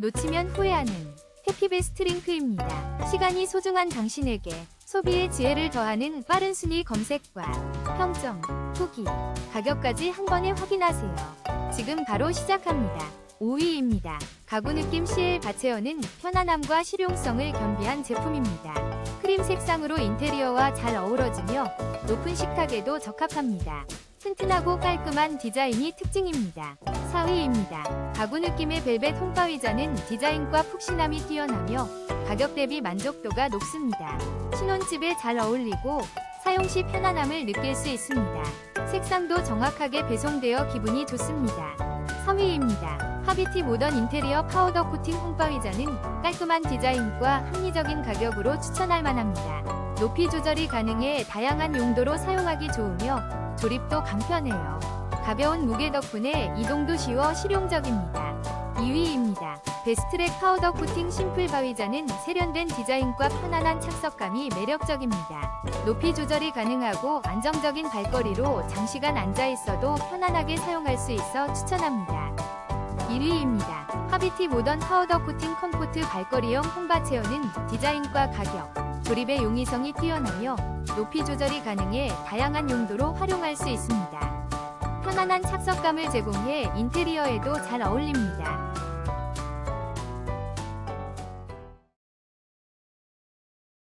놓치면 후회하는 해피베스트 링크입니다. 시간이 소중한 당신에게 소비의 지혜를 더하는 빠른 순위 검색과 평점, 후기, 가격까지 한 번에 확인하세요. 지금 바로 시작합니다. 5위입니다. 가구 느낌 CL 바체어는 편안함과 실용성을 겸비한 제품입니다. 크림 색상으로 인테리어와 잘 어우러지며 높은 식탁에도 적합합니다. 튼튼하고 깔끔한 디자인이 특징입니다. 4위입니다. 가구 느낌의 벨벳 홈바위자는 디자인과 푹신함이 뛰어나며 가격 대비 만족도가 높습니다. 신혼집에 잘 어울리고 사용 시 편안함을 느낄 수 있습니다. 색상도 정확하게 배송되어 기분이 좋습니다. 3위입니다. 하비티 모던 인테리어 파우더 코팅 홈바위자는 깔끔한 디자인과 합리적인 가격으로 추천할 만합니다. 높이 조절이 가능해 다양한 용도로 사용하기 좋으며 조립도 간편해요. 가벼운 무게 덕분에 이동도 쉬워 실용적입니다. 2위입니다. 베스트랙 파우더 코팅 심플 바위자는 세련된 디자인과 편안한 착석감이 매력적입니다. 높이 조절이 가능하고 안정적인 발걸이로 장시간 앉아 있어도 편안하게 사용할 수 있어 추천합니다. 1위입니다. 하비티 모던 파우더 코팅 컴포트 발걸이용 홈바 체어는 디자인과 가격, 조립의 용이성이 뛰어나며 높이 조절이 가능해 다양한 용도로 활용할 수 있습니다. 편안한 착석감을 제공해 인테리어에도 잘 어울립니다.